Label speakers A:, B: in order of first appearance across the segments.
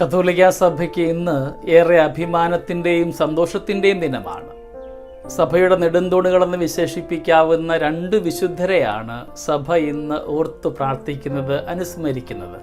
A: കത്തോലിക്ക സഭയ്ക്ക് ഇന്ന് ഏറെ അഭിമാനത്തിന്റെയും സന്തോഷത്തിന്റെയും ദിനമാണ്. സഭയുടെ നെടുന്തൂണുകളെന്ന് വിശേഷിപ്പിക്കാവുന്ന രണ്ട് വിശുദ്ധരെയാണ് സഭ ഇന്ന് ഓർത്തു പ്രാർത്ഥിക്കുന്നത് അനുസ്മരിക്കുന്നത്.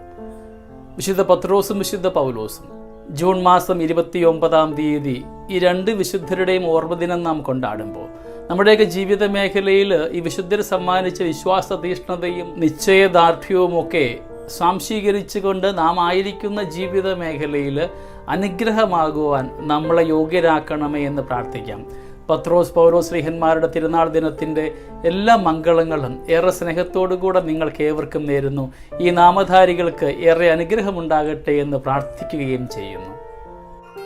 A: വിശുദ്ധ പത്രോസും വിശുദ്ധ പൗലോസും. ജൂൺ മാസം ഇരുപത്തി ഒമ്പതാം തീയതി ഈ രണ്ട് വിശുദ്ധരുടെയും ഓർമ്മദിനം നാം കൊണ്ടാടുമ്പോൾ നമ്മുടെയൊക്കെ ജീവിത മേഖലയിൽ ഈ വിശുദ്ധർ സമ്മാനിച്ച വിശ്വാസ തീഷ്ണതയും നിശ്ചയദാർഢ്യവും ഒക്കെ സ്വാംശീകരിച്ചുകൊണ്ട് നാം ആയിരിക്കുന്ന ജീവിത മേഖലയിൽ അനുഗ്രഹമാകുവാൻ നമ്മളെ യോഗ്യരാക്കണമേ എന്ന് പ്രാർത്ഥിക്കാം. പത്രോസ് പൗരോ ശ്രീഹന്മാരുടെ തിരുനാൾ ദിനത്തിന്റെ എല്ലാ മംഗളങ്ങളും ഏറെ സ്നേഹത്തോടുകൂടെ നിങ്ങൾക്ക് ഏവർക്കും നേരുന്നു. ഈ നാമധാരികൾക്ക് ഏറെ അനുഗ്രഹമുണ്ടാകട്ടെ എന്ന് പ്രാർത്ഥിക്കുകയും ചെയ്യുന്നു.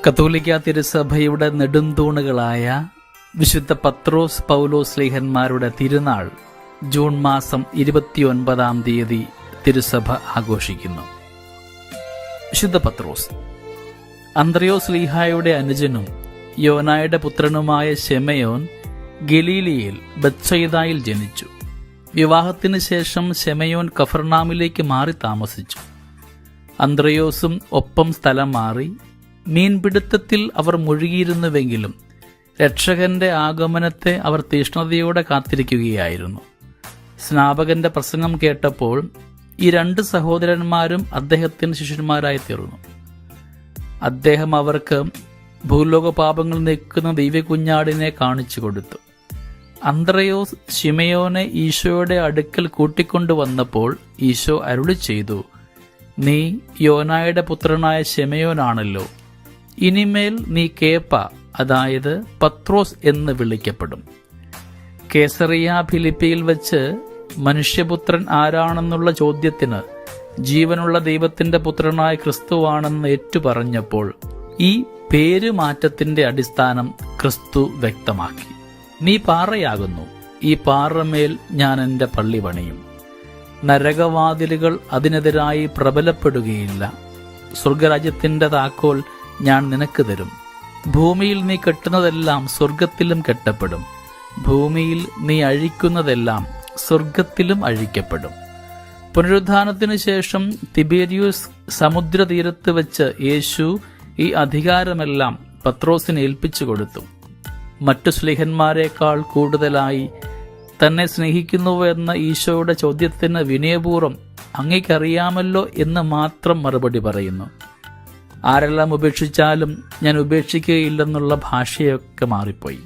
A: കത്തോലിക്ക തിരുസഭയുടെ നെടുന്തൂണുകളായ വിശുദ്ധ പത്രോസ് പൗലോസ് ശ്രീഹന്മാരുടെ തിരുനാൾ ജൂൺ മാസം ഇരുപത്തിയൊൻപതാം തീയതി തിരുസഭ ആഘോഷിക്കുന്നു. വിശുദ്ധ പത്രോസ് അന്ത്രയോസ് ലീഹായുടെ അനുജനും യോനായുടെ പുത്രനുമായ ഷെമയോൻ ഗലീലിയിൽ ബത്സൈദായിൽ ജനിച്ചു. വിവാഹത്തിന് ശേഷം ഷെമയോൻ കഫർനാമിലേക്ക് മാറി താമസിച്ചു. അന്ത്രയോസും ഒപ്പം സ്ഥലം മാറി മീൻപിടുത്തത്തിൽ അവർ മുഴുകിയിരുന്നുവെങ്കിലും രക്ഷകന്റെ ആഗമനത്തെ അവർ തീഷ്ണതയോടെ കാത്തിരിക്കുകയായിരുന്നു. സ്നാപകന്റെ പ്രസംഗം കേട്ടപ്പോൾ ഈ രണ്ട് സഹോദരന്മാരും അദ്ദേഹത്തിന് ശിഷ്യന്മാരായി തീർന്നു. അദ്ദേഹം അവർക്ക് ഭൂലോക പാപങ്ങൾ നീക്കുന്ന ദൈവകുഞ്ഞാടിനെ കാണിച്ചു കൊടുത്തു. അന്ത്രയോസ് ശിമയോനെ ഈശോയുടെ അടുക്കൽ കൂട്ടിക്കൊണ്ടുവന്നപ്പോൾ ഈശോ അരുളി ചെയ്തു നീ യോനായുടെ പുത്രനായ ശിമയോനാണല്ലോ. ഇനിമേൽ നീ കേപ്പ അതായത് പത്രോസ് എന്ന് വിളിക്കപ്പെടും. കേസറിയ ഫിലിപ്പിയിൽ വെച്ച് മനുഷ്യപുത്രൻ ആരാണെന്നുള്ള ചോദ്യത്തിന് ജീവനുള്ള ദൈവത്തിന്റെ പുത്രനായ ക്രിസ്തുവാണെന്ന് ഏറ്റുപറഞ്ഞപ്പോൾ ഈ പേരുമാറ്റത്തിന്റെ അടിസ്ഥാനം ക്രിസ്തു വ്യക്തമാക്കി. നീ പാറയാകുന്നു. ഈ പാറമേൽ ഞാൻ എന്റെ പള്ളി പണിയും. നരകവാതിലുകൾ അതിനെതിരായി പ്രബലപ്പെടുകയില്ല. സ്വർഗരാജ്യത്തിന്റെ താക്കോൽ ഞാൻ നിനക്ക് തരും. ഭൂമിയിൽ നീ കെട്ടുന്നതെല്ലാം സ്വർഗത്തിലും കെട്ടപ്പെടും. ഭൂമിയിൽ നീ അഴിക്കുന്നതെല്ലാം സ്വർഗത്തിലും അഴിക്കപ്പെടും. പുനരുദ്ധാനത്തിനു ശേഷം തിബേരിയൂസ് സമുദ്രതീരത്ത് വെച്ച് യേശു ഈ അധികാരമെല്ലാം പത്രോസിന് ഏൽപ്പിച്ചു കൊടുത്തു. മറ്റു സ്ലേഹന്മാരെക്കാൾ കൂടുതലായി തന്നെ സ്നേഹിക്കുന്നുവെന്ന ഈശോയുടെ ചോദ്യത്തിന് വിനയപൂർവം അങ്ങേക്കറിയാമല്ലോ എന്ന് മാത്രം മറുപടി പറയുന്നു. ആരെല്ലാം ഉപേക്ഷിച്ചാലും ഞാൻ ഉപേക്ഷിക്കുകയില്ലെന്നുള്ള ഭാഷയൊക്കെ മാറിപ്പോയി.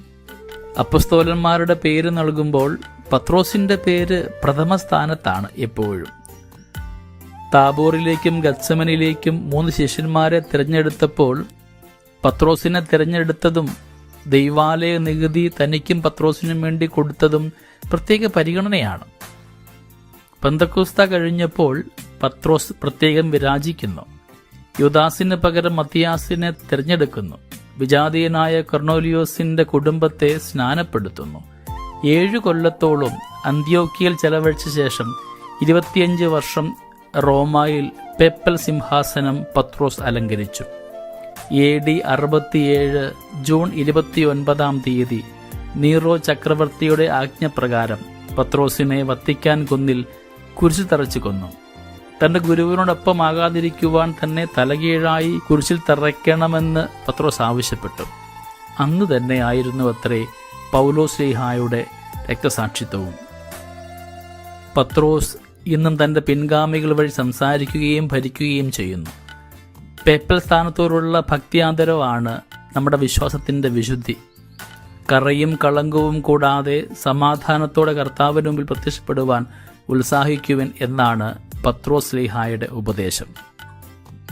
A: അപ്പസ്തോലന്മാരുടെ പേര് നൽകുമ്പോൾ പത്രോസിന്റെ പേര് പ്രഥമ സ്ഥാനത്താണ് എപ്പോഴും. താബോറിലേക്കും ഗത്സമനിലേക്കും മൂന്ന് ശിഷ്യന്മാരെ തിരഞ്ഞെടുത്തപ്പോൾ പത്രോസിനെ തിരഞ്ഞെടുത്തതും ദൈവാലയ നികുതി തനിക്കും പത്രോസിനും വേണ്ടി കൊടുത്തതും പ്രത്യേക പരിഗണനയാണ്. പന്തക്കൂസ്ത കഴിഞ്ഞപ്പോൾ പത്രോസ് പ്രത്യേകം വിരാജിക്കുന്നു. യുദാസിന് പകരം മത്തിയാസിനെ തിരഞ്ഞെടുക്കുന്നു. വിജാതീയനായ കൊർണോലിയോസിന്റെ കുടുംബത്തെ സ്നാനപ്പെടുത്തുന്നു. ഏഴു കൊല്ലത്തോളം അന്ത്യോക്കിയിൽ ചെലവഴിച്ച ശേഷം ഇരുപത്തിയഞ്ച് വർഷം റോമായിൽ പെപ്പൽ സിംഹാസനം പത്രോസ് അലങ്കരിച്ചു. എ ഡി അറുപത്തിയേഴ് ജൂൺ ഇരുപത്തിയൊൻപതാം തീയതി നീറോ ചക്രവർത്തിയുടെ ആജ്ഞപ്രകാരം പത്രോസിനെ വത്തിക്കാൻ കുന്നിൽ കുരിശു തറച്ചു കൊന്നു. തന്റെ ഗുരുവിനോടൊപ്പമാകാതിരിക്കുവാൻ തന്നെ തലകീഴായി കുരിശിൽ തറയ്ക്കണമെന്ന് പത്രോസ് ആവശ്യപ്പെട്ടു. അന്ന് തന്നെ ആയിരുന്നു അത്രേ പൗലോസ്ലിഹായുടെ രക്തസാക്ഷിത്വവും. പത്രോസ് ഇന്നും തന്റെ പിൻഗാമികൾ വഴി സംസാരിക്കുകയും ഭരിക്കുകയും ചെയ്യുന്നു. പേപ്പൽ സ്ഥാനത്തോടുള്ള ഭക്തിയാന്തരമാണ് നമ്മുടെ വിശ്വാസത്തിന്റെ വിശുദ്ധി. കറയും കളങ്കവും കൂടാതെ സമാധാനത്തോടെ കർത്താവിന് മുമ്പിൽ പ്രത്യക്ഷപ്പെടുവാൻ ഉത്സാഹിക്കുവൻ എന്നാണ് പത്രോസ് ലിഹായുടെ ഉപദേശം.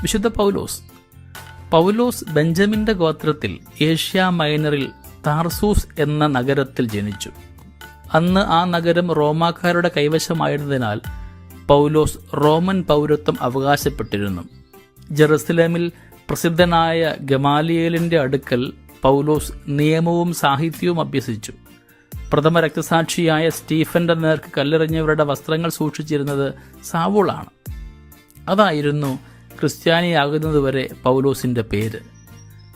A: വിശുദ്ധ പൗലോസ്. പൗലോസ് ബെഞ്ചമിന്റെ ഗോത്രത്തിൽ ഏഷ്യ മൈനറിൽ താർസൂസ് എന്ന നഗരത്തിൽ ജനിച്ചു. അന്ന് ആ നഗരം റോമാക്കാരുടെ കൈവശമായിരുന്നതിനാൽ പൗലോസ് റോമൻ പൗരത്വം അവകാശപ്പെട്ടിരുന്നു. ജെറുസലേമിൽ പ്രസിദ്ധനായ ഗമാലിയേലിന്റെ അടുക്കൽ പൗലോസ് നിയമവും സാഹിത്യവും അഭ്യസിച്ചു. പ്രഥമ രക്തസാക്ഷിയായ സ്റ്റീഫന്റെ നേർക്ക് കല്ലെറിഞ്ഞവരുടെ വസ്ത്രങ്ങൾ സൂക്ഷിച്ചിരുന്നത് സാവൂളാണ്. അതായിരുന്നു ക്രിസ്ത്യാനിയാകുന്നതുവരെ പൗലോസിന്റെ പേര്.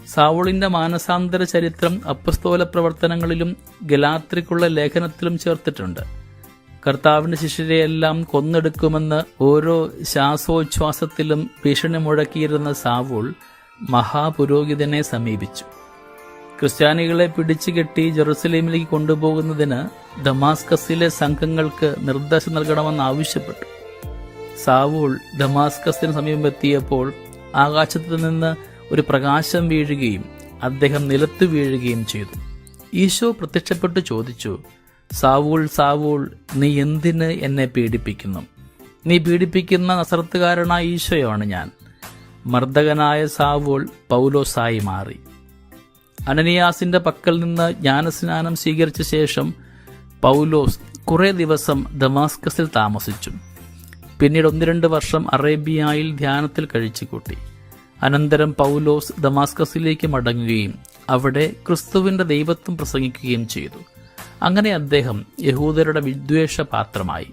A: സാവൂളിന്റെ മാനസാന്തര ചരിത്രം അപ്പസ്തോല പ്രവർത്തനങ്ങളിലും ഗലാത്രിക്കുള്ള ലേഖനത്തിലും ചേർത്തിട്ടുണ്ട്. കർത്താവിന്റെ ശിഷ്യരെയെല്ലാം കൊന്നെടുക്കുമെന്ന് ഓരോ ശ്വാസോച്ഛ്വാസത്തിലും ഭീഷണി മുഴക്കിയിരുന്ന സാവൂൾ മഹാപുരോഹിതനെ സമീപിച്ചു. ക്രിസ്ത്യാനികളെ പിടിച്ചുകെട്ടി ജെറുസലേമിലേക്ക് കൊണ്ടുപോകുന്നതിന് ദമാസ്കസിലെ സംഘങ്ങൾക്ക് നിർദ്ദേശം നൽകണമെന്ന് ആവശ്യപ്പെട്ടു. സാവൂൾ ദമാസ്കസിന് സമീപമെത്തിയപ്പോൾ ആകാശത്ത് നിന്ന് ഒരു പ്രകാശം വീഴുകയും അദ്ദേഹം നിലത്തു വീഴുകയും ചെയ്തു. ഈശോ പ്രത്യക്ഷപ്പെട്ട് ചോദിച്ചു സാവൂൾ സാവൂൾ നീ എന്തിന് എന്നെ പീഡിപ്പിക്കുന്നു? നീ പീഡിപ്പിക്കുന്ന നസർത്തുകാരനായ ഈശോയാണ് ഞാൻ. മർദ്ദകനായ സാവൂൾ പൗലോസായി മാറി. അനനിയാസിന്റെ പക്കൽ നിന്ന് ജ്ഞാനസ്നാനം സ്വീകരിച്ച ശേഷം പൗലോസ് കുറേ ദിവസം ദമാസ്കസിൽ താമസിച്ചു. പിന്നീട് ഒന്ന് രണ്ട് വർഷം അറേബ്യയിൽ ധ്യാനത്തിൽ കഴിച്ചുകൂട്ടി. അനന്തരം പൗലോസ് ദമാസ്കസിലേക്ക് മടങ്ങുകയും അവിടെ ക്രിസ്തുവിന്റെ ദൈവത്വം പ്രസംഗിക്കുകയും ചെയ്തു. അങ്ങനെ അദ്ദേഹം യഹൂദരുടെ വിദ്വേഷ പാത്രമായി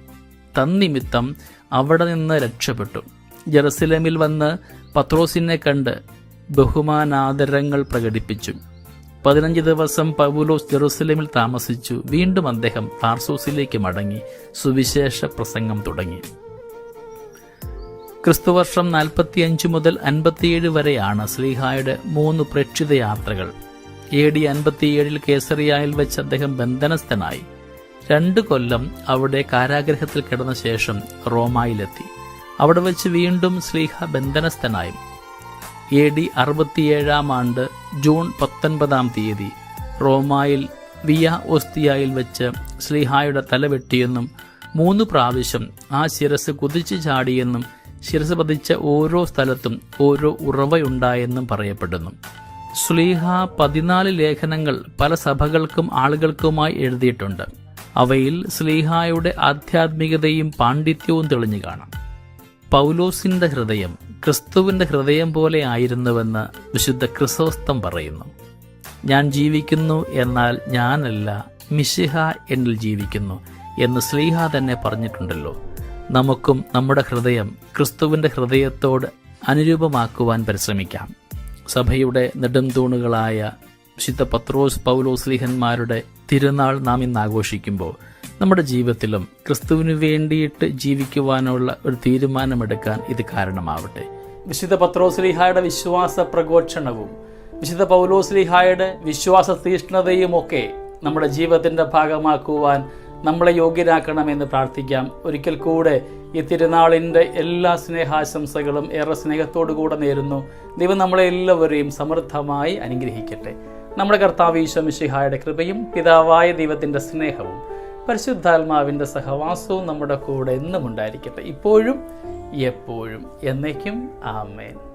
A: തന്നിമിത്തം അവിടെ നിന്ന് രക്ഷപ്പെട്ടു. ജെറുസലേമിൽ വന്ന് പത്രോസിനെ കണ്ട് ബഹുമാനാദരങ്ങൾ പ്രകടിപ്പിച്ചു. പതിനഞ്ച് ദിവസം പൗലോസ് ജെറുസലേമിൽ താമസിച്ചു. വീണ്ടും അദ്ദേഹം പാർസോസിലേക്ക് മടങ്ങി. സുവിശേഷ പ്രസംഗം തുടങ്ങി. ക്രിസ്തുവർഷം നാൽപ്പത്തിയഞ്ച് മുതൽ അൻപത്തിയേഴ് വരെയാണ് സ്ലീഹായുടെ മൂന്ന് പ്രേക്ഷിത യാത്രകൾ എ ഡി അൻപത്തിയേഴിൽ കേസറിയായിൽ വെച്ച് അദ്ദേഹം ബന്ധനസ്ഥനായി. രണ്ട് കൊല്ലം അവിടെ കാരാഗ്രഹത്തിൽ കിടന്ന ശേഷം റോമായിലെത്തി. അവിടെ വെച്ച് വീണ്ടും സ്ലീഹ ബന്ധനസ്ഥനായി. എ ഡി അറുപത്തിയേഴാം ആണ്ട് ജൂൺ പത്തൊൻപതാം തീയതി റോമായിൽ വിയ ഓസ്തിയായിൽ വെച്ച് സ്ലീഹായുടെ തല വെട്ടിയെന്നും മൂന്ന് പ്രാവശ്യം ആ ശിരസ് കുതിച്ചു ചാടിയെന്നും ശിരസ് പതിച്ച ഓരോ സ്ഥലത്തും ഓരോ ഉറവയുണ്ടായെന്നും പറയപ്പെടുന്നു. സ്ലീഹ പതിനാല് ലേഖനങ്ങൾ പല സഭകൾക്കും ആളുകൾക്കുമായി എഴുതിയിട്ടുണ്ട്. അവയിൽ സ്ലീഹായുടെ ആധ്യാത്മികതയും പാണ്ഡിത്യവും തെളിഞ്ഞു കാണാം. പൗലോസിന്റെ ഹൃദയം ക്രിസ്തുവിന്റെ ഹൃദയം പോലെ ആയിരുന്നുവെന്ന് വിശുദ്ധ ക്രിസോസ്തം പറയുന്നു. ഞാൻ ജീവിക്കുന്നു എന്നാൽ ഞാനല്ല മിശിഹ എന്നിൽ ജീവിക്കുന്നു എന്ന് സ്ലീഹ തന്നെ പറഞ്ഞിട്ടുണ്ടല്ലോ. നമുക്കും നമ്മുടെ ഹൃദയം ക്രിസ്തുവിന്റെ ഹൃദയത്തോട് അനുരൂപമാക്കുവാൻ പരിശ്രമിക്കാം. സഭയുടെ നെടുംതൂണുകളായ വിശുദ്ധ പത്രോസ് പൗലോസ്ലിഹന്മാരുടെ തിരുനാൾ നാം ഇന്ന് ആഘോഷിക്കുമ്പോൾ നമ്മുടെ ജീവിതത്തിലും ക്രിസ്തുവിന് വേണ്ടിയിട്ട് ജീവിക്കുവാനുള്ള ഒരു തീരുമാനമെടുക്കാൻ ഇത് കാരണമാവട്ടെ. വിശുദ്ധ പത്രോസ്ലിഹായുടെ വിശ്വാസ പ്രഘോഷണവും വിശുദ്ധ പൗലോസ്ലിഹായുടെ വിശ്വാസ തീഷ്ണതയും ഒക്കെ നമ്മുടെ ജീവിതത്തിന്റെ ഭാഗമാക്കുവാൻ നമ്മളെ യോഗ്യരാക്കണമെന്ന് പ്രാർത്ഥിക്കാം. ഒരിക്കൽ കൂടെ ഈ തിരുനാളിന്റെ എല്ലാ സ്നേഹാശംസകളും ഏറെ സ്നേഹത്തോടു കൂടെ നേരുന്നു. ദൈവം നമ്മളെ എല്ലാവരെയും സമൃദ്ധമായി അനുഗ്രഹിക്കട്ടെ. നമ്മുടെ കർത്താവ് ഈശ്വമിഷിഹായുടെ കൃപയും പിതാവായ ദൈവത്തിന്റെ സ്നേഹവും പരിശുദ്ധാത്മാവിന്റെ സഹവാസവും നമ്മുടെ കൂടെ എന്നും ഉണ്ടായിരിക്കട്ടെ. ഇപ്പോഴും എപ്പോഴും എന്നേക്കും ആമേൻ.